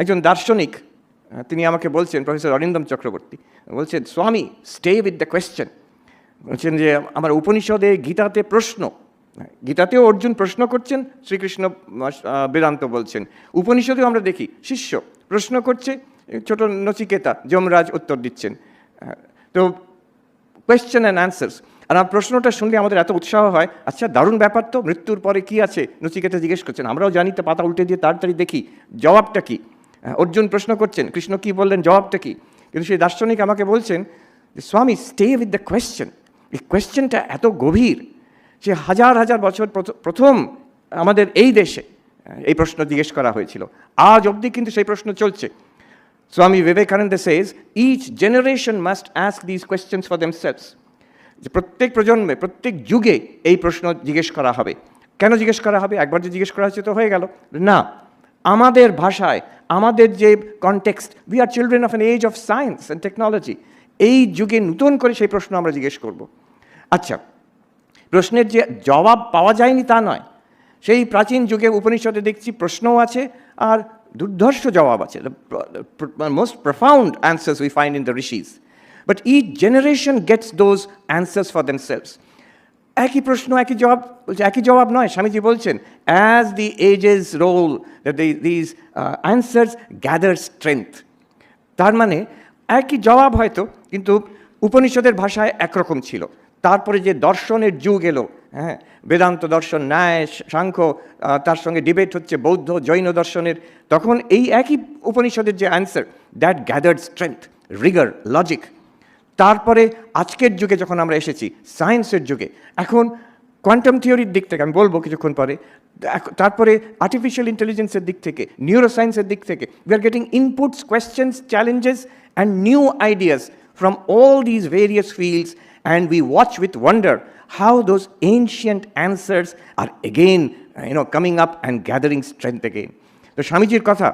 একজন দার্শনিক তিনি আমাকে বলছেন, প্রফেসর অরিন্দম চক্রবর্তী, বলছেন, স্বামী স্টে উইথ দ্য কোয়েশ্চেন বলছেন যে, আমার উপনিষদে গীতাতে প্রশ্ন, গীতাতেও অর্জুন প্রশ্ন করছেন, শ্রীকৃষ্ণ বেদান্ত বলছেন। উপনিষদেও আমরা দেখি, শিষ্য প্রশ্ন করছে ছোট নচিকেতা যমরাজ উত্তর দিচ্ছেন। তো কোয়েশ্চেন অ্যান্ড অ্যান্সার্স আর আমার প্রশ্নটা শুনলে আমাদের এত উৎসাহ হয় আচ্ছা দারুণ ব্যাপার তো, মৃত্যুর পরে কি আছে? নচিকেতা জিজ্ঞেস করছেন, আমরাও জানি তো, পাতা উল্টে দিয়ে তাড়াতাড়ি দেখি, জবাবটা কি? অর্জুন প্রশ্ন করছেন কৃষ্ণ কি বললেন জবাবটা কি? কিন্তু সেই দার্শনিক আমাকে বলছেন যে স্বামী স্টে উইথ দ্য কোয়েশ্চেন এই কোয়েশ্চেনটা এত গভীর যে হাজার হাজার বছর প্রথ- প্রথম আমাদের এই দেশে এই প্রশ্ন জিজ্ঞেস করা হয়েছিল। আজ অবধি কিন্তু সেই প্রশ্ন চলছে। Swami Vivekananda says, each generation must ask these questions for themselves. যে প্রত্যেক প্রজন্মে প্রত্যেক যুগে এই প্রশ্ন জিজ্ঞেস করা হবে। কেন জিজ্ঞেস করা হবে? একবার যে জিজ্ঞেস করা হচ্ছে তো হয়ে গেল। না আমাদের ভাষায়, আমাদের যে context we are children of an age of science and technology এই যুগে নতুন করে সেই প্রশ্ন আমরা জিজ্ঞেস করব। আচ্ছা প্রশ্নের যে জবাব পাওয়া যায়নি তা নয়। সেই প্রাচীন যুগে উপনিষদে দেখছি প্রশ্নও আছে আর দুর্ধর্ষ জবাব আছে। Most profound answers we find in the rishis but each generation gets those answers for themselves একই প্রশ্ন, একই জবাব, বলছে, একই জবাব নয়, স্বামীজি বলছেন as the ages roll these answers gather strength তার মানে একই জবাব হয়তো, কিন্তু উপনিষদের ভাষায় একরকম ছিল। তারপরে যে দর্শনের যুগ এলো হ্যাঁ বেদান্ত দর্শন, ন্যায়, সাংখ্য তার সঙ্গে ডিবেট হচ্ছে, বৌদ্ধ, জৈন দর্শনের, তখন এই একই উপনিষদের যে answer that gathered strength rigour logic তারপরে আজকের যুগে যখন আমরা এসেছি সায়েন্সের যুগে, এখন কোয়ান্টাম থিওরির দিক থেকে আমি বলব কিছুক্ষণ পরে তারপরে আর্টিফিশিয়াল ইন্টেলিজেন্সের দিক থেকে নিউরোসায়েন্সের দিক থেকে we are getting inputs questions challenges and new ideas from all these various fields and we watch with wonder how those ancient answers are again you know coming up and gathering strength again তো স্বামীজির কথা,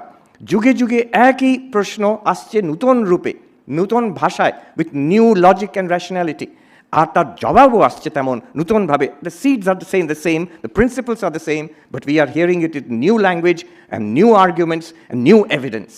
যুগে যুগে একই প্রশ্ন আসছে নূতন রূপে। নূতন ভাষায় with new logic and rationality আর তার জবাবও আসছে তেমন নূতনভাবে। The seeds are the same the same the principles are the same but we are hearing it it new language and new arguments and new evidence